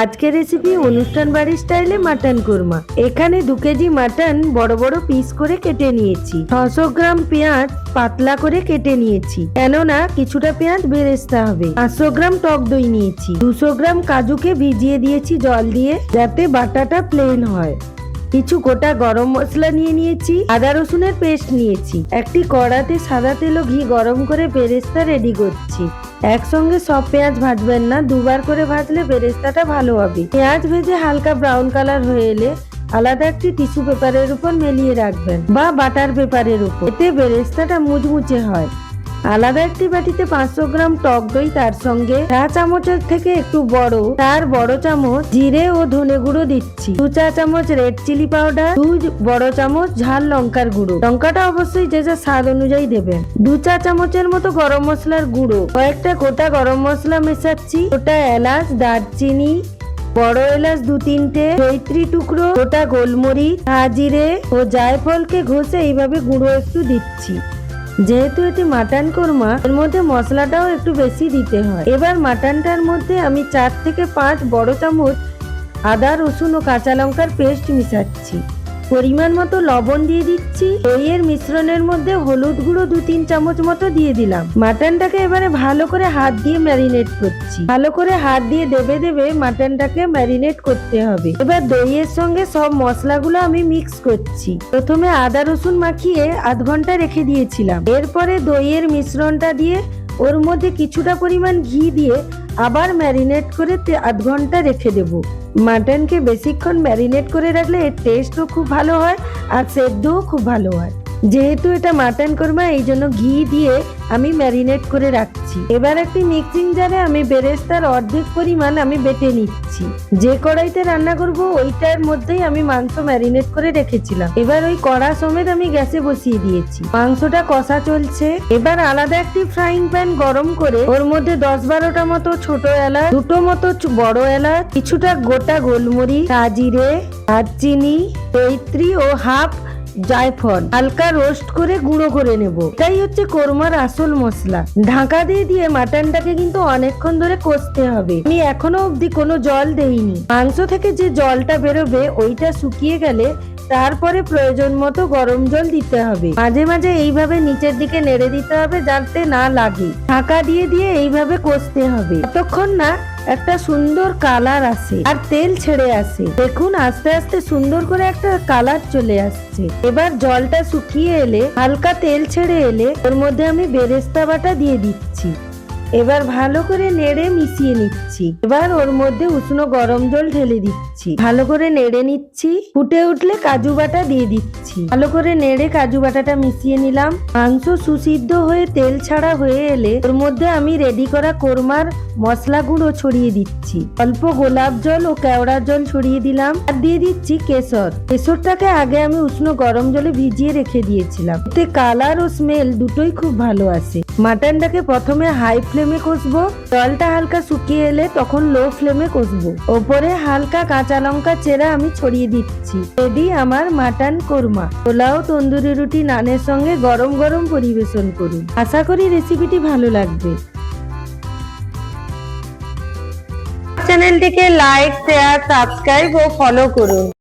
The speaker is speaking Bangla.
আজকের রেসিপি অনুষ্ঠান বাড়ির স্টাইলে মাটন কোরমা এখানে দু কেজি মাটন বড় বড় পিস করে কেটে নিয়েছি। ছশো গ্রাম পেঁয়াজ পাতলা করে কেটে নিয়েছি। কেননা কিছুটা পেঁয়াজ বেরেস্তা হবে। পাঁচশো গ্রাম টক দই নিয়েছি। দুশো গ্রাম কাজুকে ভিজিয়ে দিয়েছি জল দিয়ে যাতে বাটাটা প্লেন হয়। কিছু গোটা গরম মশলা নিয়ে নিয়েছি। আদা রসুনের পেস্ট নিয়েছি। একটি কড়াতে সাদা তেল ঘি গরম করে বেরেস্তা রেডি করছি। একসঙ্গে সব পেঁয়াজ ভাজবেন না, দুবার করে ভাজলে বেরেস্তাটা ভালো হবে। পেঁয়াজ ভেজে হালকা ব্রাউন কালার হয়ে এলে আলাদা একটি টিস্যু পেপারের উপর মেলিয়ে রাখবেন বা বাটার পেপারের উপর। এতে বেরেস্তাটা মুচমুচে হয়। আলাদা একটি বাটিতে পাঁচশো গ্রাম টক দই, তার সঙ্গে চা চামচের থেকে একটু বড়, তার বড় চামচ জিরে ও ধনে গুঁড়ো দিচ্ছি। দু চা চামচ রেড চিলি পাউডার দু বড় চামচ ঝাল লঙ্কার গুঁড়ো। লঙ্কাটা অবশ্যই যে যা স্বাদ অনুযায়ী দেবেন। দু চা চামচের মতো গরম মশলার গুঁড়ো। কয়েকটা গোটা গরম মশলা মেশাচ্ছি। গোটা এলাচ, দারচিনি, বড় এলাচ দু তিনটে, চৈত্রী টুকরো, গোটা গোলমরিচ জিরে ও জায়ফলকে ঘষে এইভাবে গুঁড়ো একটু দিচ্ছি। যেহেতু এটি মাটন কোরমা, এর মধ্যে মশলাটাও একটু বেশি দিতে হয়। এবার মাটনটার মধ্যে আমি চার থেকে পাঁচ বড় চামচ আদা, রসুন ও কাঁচা লঙ্কার পেস্ট মিশাচ্ছি। পরিমাণ মতো লবণ দিয়ে দিচ্ছি। দইয়ের মিশ্রণের মধ্যে হলুদ গুঁড়ো দু তিন চামচ মতো দিয়ে দিলাম। মাটনটাকে এবারে ভালো করে হাত দিয়ে ম্যারিনেট করছি। ভালো করে হাত দিয়ে দেবে দেবে মাটনটাকে ম্যারিনেট করতে হবে। এবার দইয়ের সঙ্গে সব মশলাগুলো আমি মিক্স করছি। প্রথমে আদা রসুন মাখিয়ে আধ ঘণ্টা রেখে দিয়েছিলাম। এরপরে দইয়ের মিশ্রণটা দিয়ে ওর মধ্যে কিছুটা পরিমাণ ঘি দিয়ে আবার ম্যারিনেট করে আধ ঘণ্টা রেখে দেবো। মাটনকে বেশিক্ষণ ম্যারিনেট করে রাখলে এর টেস্টও খুব ভালো হয় আর সেদ্ধও খুব ভালো হয়। যেহেতু এটা মাটন কোরমা, এই জন্য ঘি দিয়ে আমি ম্যারিনেট করে রাখছি। এবার একটি মিক্সিং জারে আমি বেরেস্তার অর্ধেক পরিমাণ আমি বেটে নিচ্ছি। যে কড়াইতে রান্না করব, ওইটার মধ্যেই আমি মাংস ম্যারিনেট করে রেখেছিলাম। এবার ওই কড়া সমেত আমি গ্যাসে বসিয়ে দিয়েছি। মাংসটা কষা চলছে। এবার আলাদা একটি ফ্রাইং প্যান গরম করে, ওর মধ্যে দশ বারোটা মতো ছোট এলাচ, দুটো মতো বড় এলাচ, কিছুটা গোটা গোলমরিচ সাজিরে দারচিনি চৈত্রী ও হাফ জায়ফল। হালকা রোস্ট করে গুঁড়ো করে নেব। এটাই হচ্ছে কোরমার আসল মশলা। ঢাকা দিয়ে দিয়ে মাটনটাকে কিন্তু অনেকক্ষণ ধরে কষতে হবে। আমি এখনও অবধি কোনো জল দেইনি। মাংস থেকে যে জলটা বেরোবে, ওইটা শুকিয়ে গেলে তারপরে প্রয়োজন মতো গরম জল দিতে হবে। মাঝে মাঝে এইভাবে নিচের দিকে নেড়ে দিতে হবে যাতে না লাগে। ঢাকা দিয়ে দিয়ে এইভাবে কষতে হবে। ততক্ষণ না একটা সুন্দর কালার আছে আর তেল ছেড়ে আসে। দেখুন, আস্তে আস্তে সুন্দর করে একটা কালার চলে আসছে। এবার জলটা শুকিয়ে এলে, হালকা তেল ছেড়ে এলে, ওর মধ্যে আমি বেরেস্তা বাটা দিয়ে দিচ্ছি। এবার ভালো করে নেড়ে মিশিয়ে নিচ্ছি। এবার ওর মধ্যে উষ্ণ গরম জল ঢেলে দিচ্ছি। ভালো করে নেড়ে নিচ্ছি। ফুটে উঠলে কাজু বাটা দিয়ে দিচ্ছি। ভালো করে নেড়ে কাজু বাটাটা মিশিয়ে নিলাম। মাংস সুসিদ্ধ হয়ে তেল ছাড়া হয়ে এলে ওর মধ্যে আমি রেডি করা কোরমার মশলা গুঁড়ো ছড়িয়ে দিচ্ছি। অল্প গোলাপ জল ও কেওড়া জল ছড়িয়ে দিলাম। আর দিয়ে দিচ্ছি কেশর। কেশরটাকে আগে আমি উষ্ণ গরম জলে ভিজিয়ে রেখে দিয়েছিলাম। এতে কালার ও স্মেল দুটোই খুব ভালো আসে। মাটনটাকে প্রথমে হাই ফ্লেমে কষবো। জলটা হালকা শুকিয়ে এলে তখন লো ফ্লেমে কষবো। ওপরে হালকা কাঁচা লঙ্কা চেরা আমি ছড়িয়ে দিচ্ছি। রেডি আমার মাটন কোরমা। পোলাও, তন্দুরি রুটি, নানের সঙ্গে গরম গরম পরিবেশন করুন। আশা করি রেসিপিটি ভালো লাগবে। চ্যানেলটিকে লাইক শেয়ার সাবস্ক্রাইব ও ফলো করুন।